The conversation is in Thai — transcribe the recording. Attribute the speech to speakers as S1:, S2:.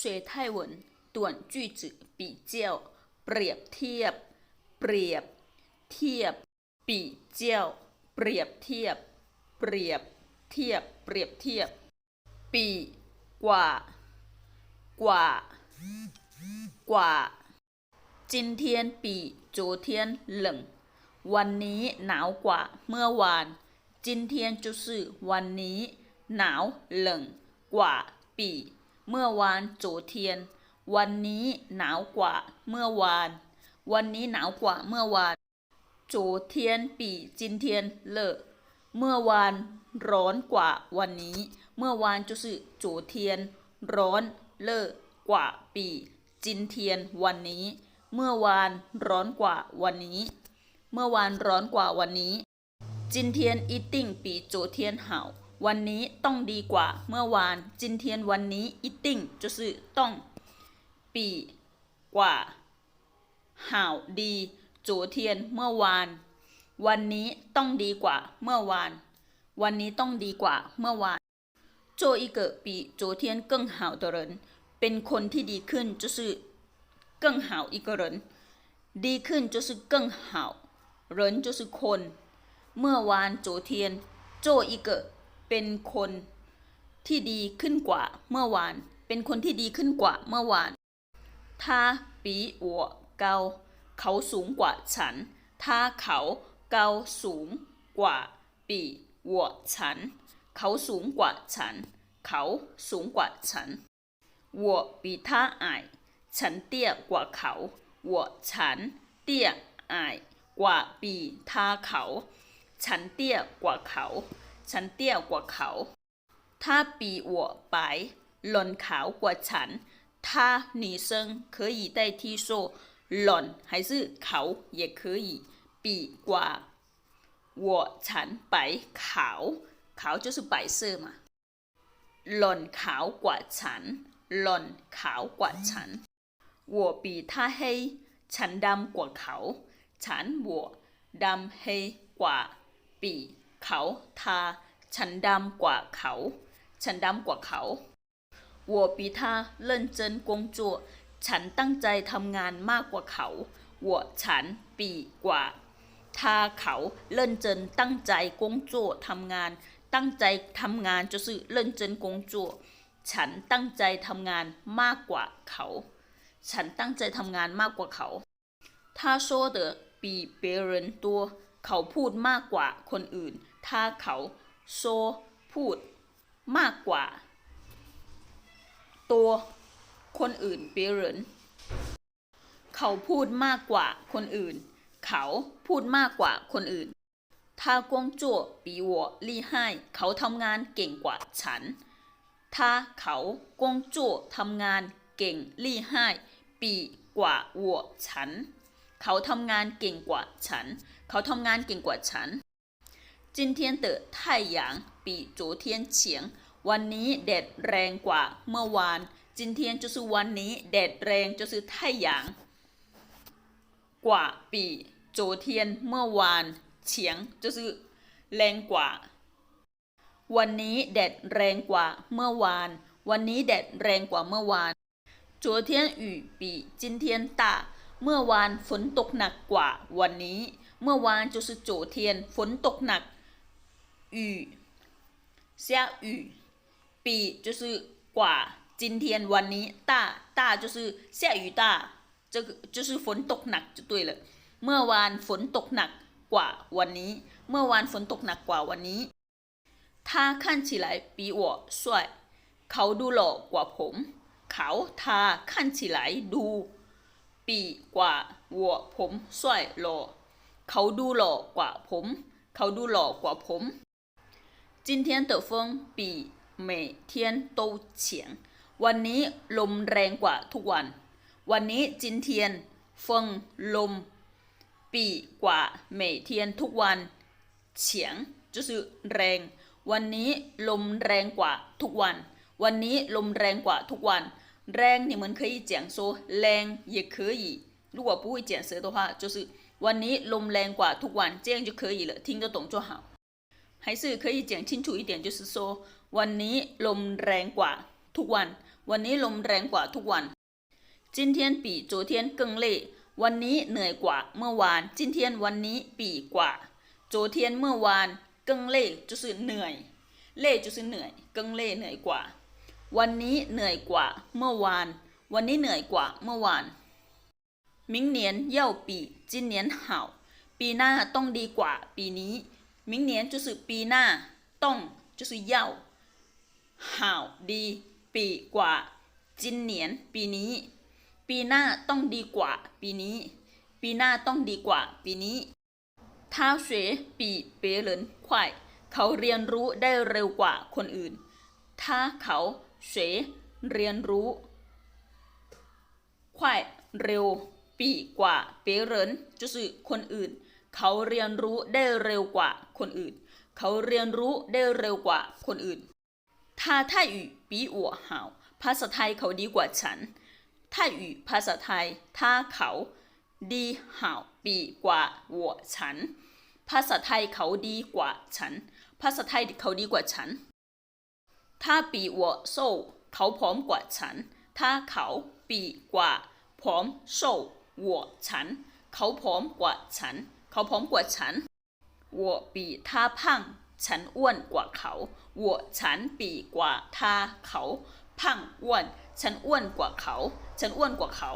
S1: 学泰文短句子比较เปรียบเทียบ เปรียบ เทียบ 比较เปรียบเทียบ เปรียบ เทียบ เปรียบเทียบ ปีกว่า กว่า กว่า今天比昨天冷วันนี้หนาวกว่าเมื่อวาน今天就是วันนี้หนาว冷กว่าปี เมื่อวานโจเทียน วันนี้หนาวกว่าเมื่อวาน วันนี้หนาวกว่าเมื่อวาน โจเทียนปีจินเทียนเลอเมื่อวานร้อนกว่าวันนี้ เมื่อวานจุสึโจเทียน ร้อนเลอกว่าปีจินเทียนวันนี้ เมื่อวานร้อนกว่าวันนี้ เมื่อวานร้อนกว่าวันนี้ จินเทียนอีติ้งปีโจเทียนเห่า วันนี้ต้องดีกว่าเมื่อวาน今天วันนี้一定就是ต้องปีกว่า好ดี昨天เมื่อวาน วันนี้ต้องดีกว่าเมื่อวาน วันนี้ต้องดีกว่าเมื่อวาน做一个比昨天更好的人เป็นคนที่ดีขึ้น就是更好一个人ดีขึ้น就是更好人就是คน เมื่อวาน昨天做一个 เป็นคนที่ดีขึ้นกว่าเมื่อวาน เป็นคนที่ดีขึ้นกว่าเมื่อวาน他比我高เขาสูงกว่าฉัน他เขาเกาสูงกว่าปี我ฉัน เขาสูงกว่าฉัน เขาสูงกว่าฉัน我比他矮ฉันเตี้ยกว่าเขา我ฉันเตี้ย矮กว่าปี他เขา ฉันเตี้ยกว่าเขา ฉันเตี้ยกว่าเขา他比我白หล่อนขาวกว่าฉัน他女生可以代替说หล่อน还是เขา也可以比กว่า我ฉัน白ขาวขาว就是白色嘛หล่อนขาวกว่าฉันหล่อนขาวกว่าฉัน我比他黑ฉันดำกว่าเขา ฉัน我ดำเฮกว่าปี เขาทาฉันดำกว่าเขา ฉันดำกว่าเขา我比他认真工作ฉันตั้งใจทำงานมากกว่าเขา我ฉันปีกว่า他เขา认真ตั้งใจ工作ทำงาน ตั้งใจทำงาน就是认真工作ฉันตั้งใจทำงานมากกว่าเขา ฉันตั้งใจทำงานมากกว่าเขา他说的比别人多เขาพูดมากกว่าคนอื่น ถ้าเขาโซพูดมากกว่า ตัวคนอื่นเบรนเขาพูดมากกว่าคนอื่น เขาพูดมากกว่าคนอื่น他工作比我厉害เขาทำงานเก่งกว่าฉัน他เขา工作ทำงานเก่ง厉害比กว่า我ฉัน เขาทำงานเก่งกว่าฉัน เขาทำงานเก่งกว่าฉัน 今天的太阳比昨天เวันนี้แดดแรงกว่าเมื่อวาน今天就是วันนี้แดดแรง就是太阳กว่าปีจูเมื่อวานเ就是แรงกว่า วันนี้แดดแรงกว่าเมื่อวาน วันนี้แดดแรงกว่าเมื่อวาน昨天雨比今天大เมื่อวานฝนตกหนักกว่าวันนี้ เมื่อวาน就是昨天ฝนตกหนัก 雨下雨比就是กว่า今天วันนี้大大就是下雨大这个就是ฝนตกหนัก就对了เมื่อวานฝนตกหนักกว่าวันนี้ เมื่อวานฝนตกหนักกว่าวันนี้他看起来比我帅เขาดูหล่อกว่าผม เขา他看起来ดูปีกว่า我ผม帅หล่อเขาดูหล่อกว่าผม เขาดูหล่อกว่าผม 今天的风比每天都强วันนี้ลมแรงกว่าทุกวัน วันนี้จินเทียนเฟิงลม ปีกว่า每天ทุกวันเฉียง就是แรง วันนี้ลมแรงกว่าทุกวัน วันนี้ลมแรงกว่าทุกวัน แรง你们可以讲说แรง也可以如果不会讲舌的话就是วันนี้ลมแรงกว่าทุกวัน这样就可以了听得懂就好 还是可以讲清楚一点就是说วันนี้ลมแรงกว่า ทุกวัน วันนี้ลมแรงกว่าทุกวัน今天比昨天更累วันนี้เหนื่อยกว่าเมื่อวาน今天วันนี้ปีกว่า昨天เมื่อวาน更累就是เหนื่อย累就是เหนื่อย更累เหนื่อยกว่า วันนี้เหนื่อยกว่าเมื่อวาน วันนี้เหนื่อยกว่าเมื่อวาน明年要比今年好ปีหน้าต้องดีกว่าปีนี้ 明年就是ปีหน้าต้อง就是要好ดีปีกว่า今年ปีนี้ ปีหน้าต้องดีกว่า ปีนี้ ปีหน้าต้องดีกว่า ปีนี้他学比别人快เขาเรียนรู้ได้เร็วกว่าคนอื่นถ้าเขา学เรียนรู้快เร็วปีกว่า别人就是คนอื่น เขาเรียนรู้ได้เร็วกว่าคนอื่น เขาเรียนรู้ได้เร็วกว่าคนอื่น他泰语比我好ภาษาไทยเขาดีกว่าฉัน 泰语ภาษาไทยถ้าเขาดี好比กว่า我ฉัน ภาษาไทยเขาดีกว่าฉัน ภาษาไทยเขาดีกว่าฉัน他比我瘦เขาผอมกว่าฉัน ถ้าเขาปีกว่าผอม瘦我ฉัน เขาผอมกว่าฉัน เขาผอมกว่าฉันวัวปีฉันอ้วนกว่าเขาวัฉันปีกว่าเขา พัอ้วน ฉันอ้วนกว่าเขา ฉันอ้วนกว่าเขา